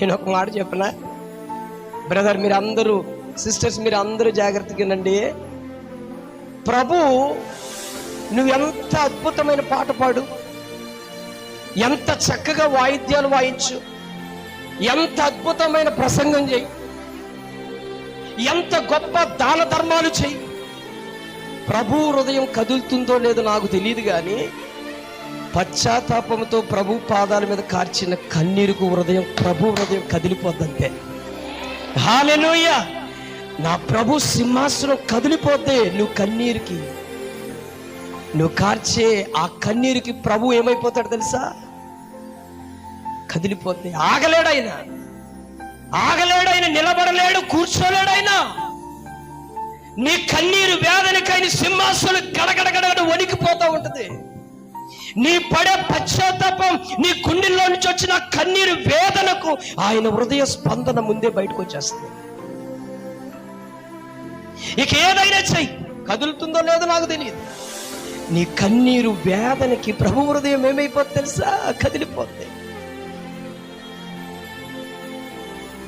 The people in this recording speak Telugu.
నేను ఒక మాట చెప్పిన? బ్రదర్ మీరు అందరూ సిస్టర్స్ మీరు అందరూ జాగ్రత్తగానండి ప్రభు నువ్వెంత అద్భుతమైన పాట పాడు. ఎంత చక్కగా వాయిద్యాలు వాయించు. ఎంత అద్భుతమైన ప్రసంగం చేయి. ఎంత గొప్ప దాన ధర్మాలు చేయి. ప్రభు హృదయం కదులుతుందో లేదో నాకు తెలియదు కానీ పశ్చాత్తాపంతో ప్రభు పాదాల మీద కార్చిన కన్నీరుకు హృదయం ప్రభు హృదయం కదిలిపోద్దంతే. హాలెలూయ! నా ప్రభు సింహాసనం కదిలిపోతే నువ్వు కన్నీరుకి నువ్వు కార్చే ఆ కన్నీరుకి ప్రభు ఏమైపోతాడు తెలుసా? కదిలిపోతే. ఆగలేడైనా ఆగలేడైనా నిలబడలేడు కూర్చోలేడైనా నీ కన్నీరు వేదనకైన సింహాసులు గడగడగడ వణికిపోతూ ఉంటుంది. నీ పడే పశ్చాత్తాపం నీ గుండెల్లో నుంచి వచ్చిన కన్నీరు వేదనకు ఆయన హృదయ స్పందన ముందే బయటకు వచ్చేస్తుంది. ఇక ఏదైనా చెయ్యి. కదులుతుందో లేదో నాకు తెలియదు నీ కన్నీరు వేదనకి ప్రభు హృదయం ఏమైపోతుంది తెలుసా? కదిలిపోతుంది